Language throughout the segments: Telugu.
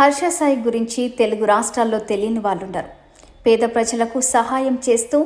హర్ష సాయి గురించి తెలుగు రాష్ట్రాల్లో తెలియని వాళ్ళు ఉండరు పేద ప్రజలకు సహాయం చేస్తూ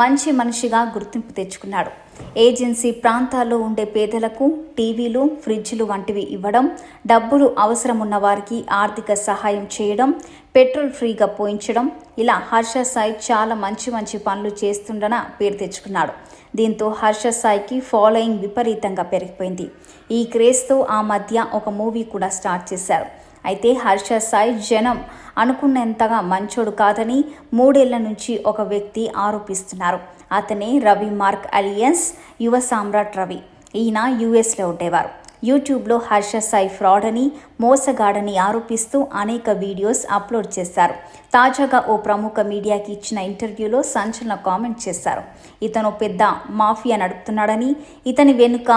మంచి మనిషిగా గుర్తింపు తెచ్చుకున్నాడు. ఏజెన్సీ ప్రాంతాల్లో ఉండే పేదలకు టీవీలు ఫ్రిడ్జ్లు వంటివి ఇవ్వడం డబ్బులు అవసరం వారికి ఆర్థిక సహాయం చేయడం పెట్రోల్ ఫ్రీగా పోయించడం ఇలా హర్ష సాయి చాలా మంచి మంచి పనులు చేస్తుండన పేరు తెచ్చుకున్నాడు. దీంతో హర్ష సాయికి ఫాలోయింగ్ విపరీతంగా పెరిగిపోయింది. ఈ క్రేజ్తో ఆ మధ్య ఒక మూవీ కూడా స్టార్ట్ చేశారు. అయితే హర్ష సాయి జనం అనుకున్నంతగా మంచోడు కాదని మూడేళ్ళ నుంచి ఒక వ్యక్తి ఆరోపిస్తున్నారు. అతనే రవి మార్క్ అలియన్స్ యువ సామ్రాట్ రవి. ఈయన యుఎస్లో ఉండేవారు. యూట్యూబ్లో హర్ష సాయి ఫ్రాడ్ అని మోసగాడని ఆరోపిస్తూ అనేక వీడియోస్ అప్లోడ్ చేశారు. తాజాగా ఓ ప్రముఖ మీడియాకి ఇచ్చిన ఇంటర్వ్యూలో సంచలన కామెంట్ చేశారు. ఇతను పెద్ద మాఫియా నడుపుతున్నాడని ఇతని వెనుక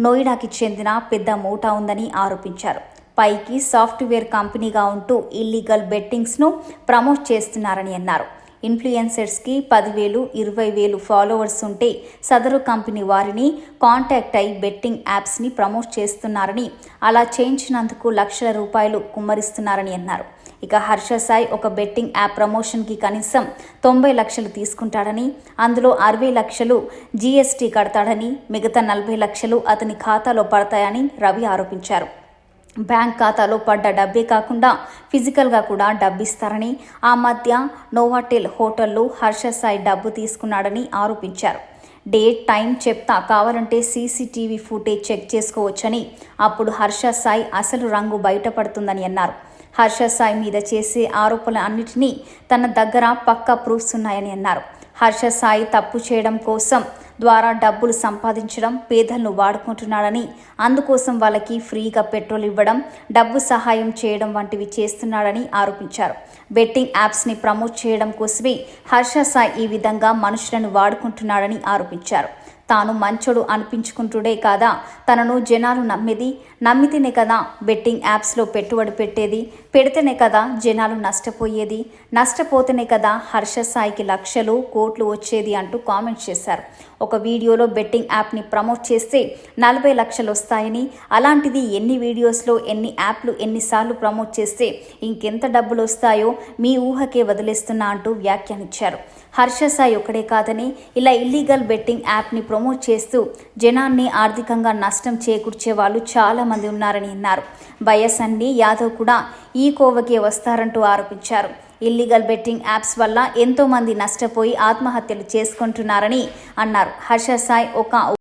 నోయిడాకి చెందిన పెద్ద మూటా ఉందని ఆరోపించారు. పైకి సాఫ్ట్వేర్ కంపెనీగా ఉంటూ ఇల్లీగల్ బెట్టింగ్స్ను ప్రమోట్ చేస్తున్నారని అన్నారు. ఇన్ఫ్లుయెన్సర్స్కి పదివేలు ఇరవై వేలు ఫాలోవర్స్ ఉంటే సదరు కంపెనీ వారిని కాంటాక్ట్ అయి బెట్టింగ్ యాప్స్ని ప్రమోట్ చేస్తున్నారని అలా చేయించినందుకు లక్షల రూపాయలు కుమ్మరిస్తున్నారని అన్నారు. ఇక హర్ష సాయి ఒక బెట్టింగ్ యాప్ ప్రమోషన్కి కనీసం తొంభై లక్షలు తీసుకుంటాడని అందులో అరవై లక్షలు జీఎస్టీ కడతాడని మిగతా నలభై లక్షలు అతని ఖాతాలో పడతాయని రవి ఆరోపించారు. బ్యాంక్ ఖాతాలో పడ్డ డబ్బే కాకుండా ఫిజికల్గా కూడా డబ్బిస్తారని ఆ మధ్య నోవాటెల్ హోటల్లో హర్ష సాయి డబ్బు తీసుకున్నాడని ఆరోపించారు. డేట్ టైం చెప్తా కావాలంటే సీసీటీవీ ఫుటేజ్ చెక్ చేసుకోవచ్చని అప్పుడు హర్ష సాయి అసలు రంగు బయటపడుతుందని అన్నారు. హర్ష సాయి మీద చేసే ఆరోపణలు అన్నిటినీ తన దగ్గర పక్కా ప్రూఫ్స్ ఉన్నాయని అన్నారు. హర్ష సాయి తప్పు చేయడం కోసం ద్వారా డబ్బులు సంపాదించడం పేదలను వాడుకుంటున్నాడని అందుకోసం వాళ్ళకి ఫ్రీగా పెట్రోల్ ఇవ్వడం డబ్బు సహాయం చేయడం వంటివి చేస్తున్నాడని ఆరోపించారు. బెట్టింగ్ యాప్స్ని ప్రమోట్ చేయడం కోసమే హర్ష సాయి ఈ విధంగా మనుషులను వాడుకుంటున్నాడని ఆరోపించారు. తాను మంచోడు అనిపించుకుంటుడే కాదా? తనను జనాలు నమ్మేది? నమ్మితేనే కదా బెట్టింగ్ యాప్స్లో పెట్టుబడి పెట్టేది? పెడితేనే కదా జనాలు నష్టపోయేది? నష్టపోతేనే కదా హర్ష సాయికి లక్షలు కోట్లు వచ్చేది అంటూ కామెంట్ చేశారు. ఒక వీడియోలో బెట్టింగ్ యాప్ని ప్రమోట్ చేస్తే నలభై లక్షలు వస్తాయని అలాంటిది ఎన్ని వీడియోస్లో ఎన్ని యాప్లు ఎన్నిసార్లు ప్రమోట్ చేస్తే ఇంకెంత డబ్బులు వస్తాయో మీ ఊహకే వదిలేస్తున్నా అంటూ వ్యాఖ్యానించారు. హర్ష సాయి ఒకడే కాదని ఇలా ఇల్లీగల్ బెట్టింగ్ యాప్ని ప్రమోట్ చేస్తూ జనాన్ని ఆర్థికంగా నష్టం చేకూర్చే వాళ్ళు చాలామంది ఉన్నారని అన్నారు. బయస్ అన్ని యాదవ్ కూడా ఈ కోవకే వస్తారంటూ ఆరోపించారు. ఇల్లీగల్ బెట్టింగ్ యాప్స్ వల్ల ఎంతోమంది నష్టపోయి ఆత్మహత్యలు చేసుకుంటున్నారని అన్నారు. హర్ష సాయ్ ఒక